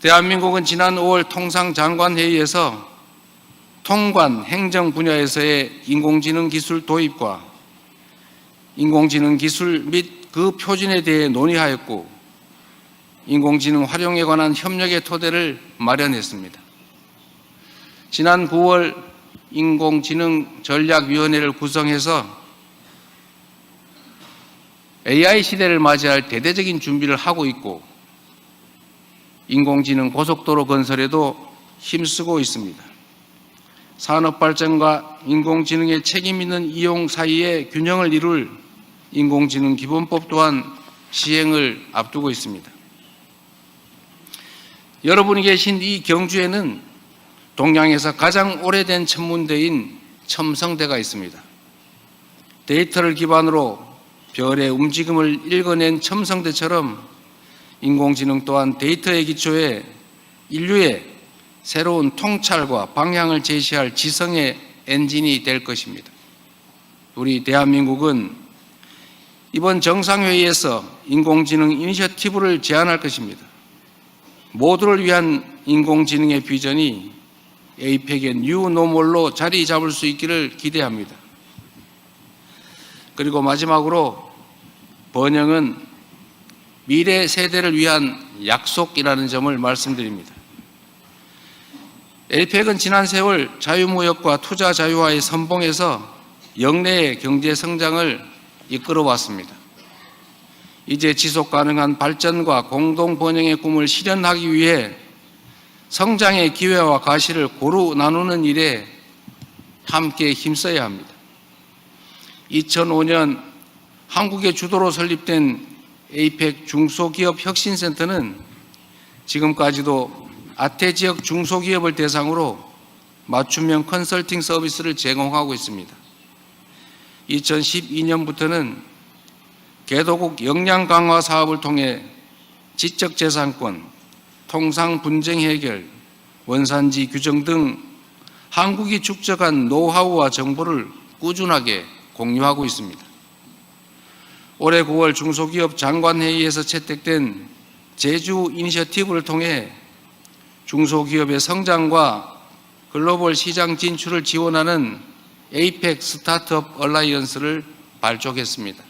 대한민국은 지난 5월 통상장관회의에서 통관 행정 분야에서의 인공지능 기술 도입과 인공지능 기술 및 그 표준에 대해 논의하였고 인공지능 활용에 관한 협력의 토대를 마련했습니다. 지난 9월 인공지능 전략위원회를 구성해서 AI 시대를 맞이할 대대적인 준비를 하고 있고 인공지능 고속도로 건설에도 힘쓰고 있습니다. 산업 발전과 인공지능의 책임 있는 이용 사이의 균형을 이룰 인공지능 기본법 또한 시행을 앞두고 있습니다. 여러분이 계신 이 경주에는 동양에서 가장 오래된 천문대인 첨성대가 있습니다. 데이터를 기반으로 별의 움직임을 읽어낸 첨성대처럼 인공지능 또한 데이터의 기초에 인류의 새로운 통찰과 방향을 제시할 지성의 엔진이 될 것입니다. 우리 대한민국은 이번 정상회의에서 인공지능 이니셔티브를 제안할 것입니다. 모두를 위한 인공지능의 비전이 에이펙의 뉴 노멀로 자리 잡을 수 있기를 기대합니다. 그리고 마지막으로 번영은 미래 세대를 위한 약속이라는 점을 말씀드립니다. 에이펙은 지난 세월 자유무역과 투자 자유화의 선봉에서 역내의 경제 성장을 이끌어 왔습니다. 이제 지속 가능한 발전과 공동 번영의 꿈을 실현하기 위해 성장의 기회와 가시를 고루 나누는 일에 함께 힘써야 합니다. 2005년 한국의 주도로 설립된 에이펙 중소기업 혁신센터는 지금까지도 아태 지역 중소기업을 대상으로 맞춤형 컨설팅 서비스를 제공하고 있습니다. 2012년부터는 개도국 역량 강화 사업을 통해 지적재산권, 통상 분쟁 해결, 원산지 규정 등 한국이 축적한 노하우와 정보를 꾸준하게 공유하고 있습니다. 올해 9월 중소기업 장관회의에서 채택된 제주 이니셔티브를 통해 중소기업의 성장과 글로벌 시장 진출을 지원하는 에이펙 스타트업 얼라이언스를 발족했습니다.